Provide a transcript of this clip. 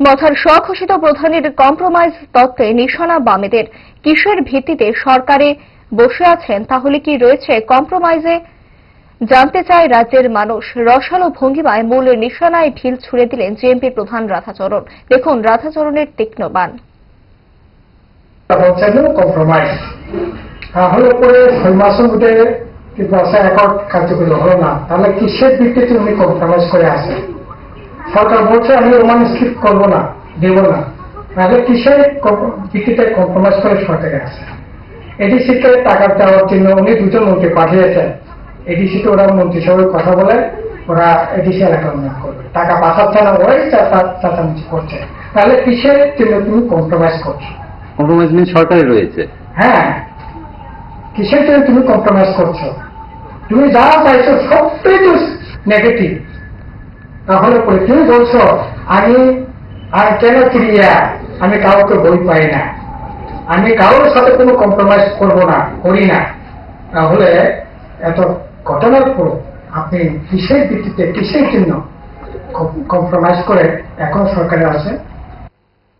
মথার স্বঘোষিত প্রধানের কম্প্রোমাইজ তত্ত্বে নিশানা বামেদের। কিসের ভিত্তিতে সরকারে বসে আছেন, তাহলে কি রয়েছে কম্প্রোমাইজে জানতে চায় রাজ্যের মানুষ। রসালো ভঙ্গিমায় মূল নিশানায় ঢিল ছুড়ে দিলেন জেএমপি প্রধান রাধাচরণ। দেখুন রাধাচরণের তীক্ষ্ণ বান। কম্প্রোমাইজ হলো অ্যাকর্ড কার্যকরী হলো না। তাহলে কিসের ভিত্তিতে উনি কম্প্রোমাইজ করে আসেন সরকার বলছে আমি ওমান স্কিপ করব না দেব না। তাহলে কিসের ভিত্তিতে কম্প্রোমাইজ করে সরকারে আসে এডিসিকে টাকা দেওয়ার জন্য উনি দুজন মন্ত্রী পাঠিয়েছেন। এডিসিকে ওরা মন্ত্রী মন্ত্রিসভায় কথা বলে ওরা এডিসি এলাকা উন্নয়ন করবে। টাকা পাঠাচ্ছে না ওরাই চাচা- চাচামিচি করছে। তাহলে কিসের জন্য তুমি কম্প্রোমাইজ করছ? কম্প্রোমাইজ মিন সরকারে রয়েছে। হ্যাঁ। কিসের জন্য তুমি কম্প্রোমাইজ করছ? তুমি যা চাইছো সবটাই তো নেগেটিভ তাহলে তুমি বলছো, আমি, আর কেন ক্রিয়া আমি কাউকে বই পাই না। আমি কারোর সাথে কোনো কম্প্রোমাইজ করব না, করি না। তাহলে এত ঘটনার পর আপনি কিসের ভিত্তিতে, কিসের জন্য কম্প্রোমাইজ করে এখন সরকারে আছে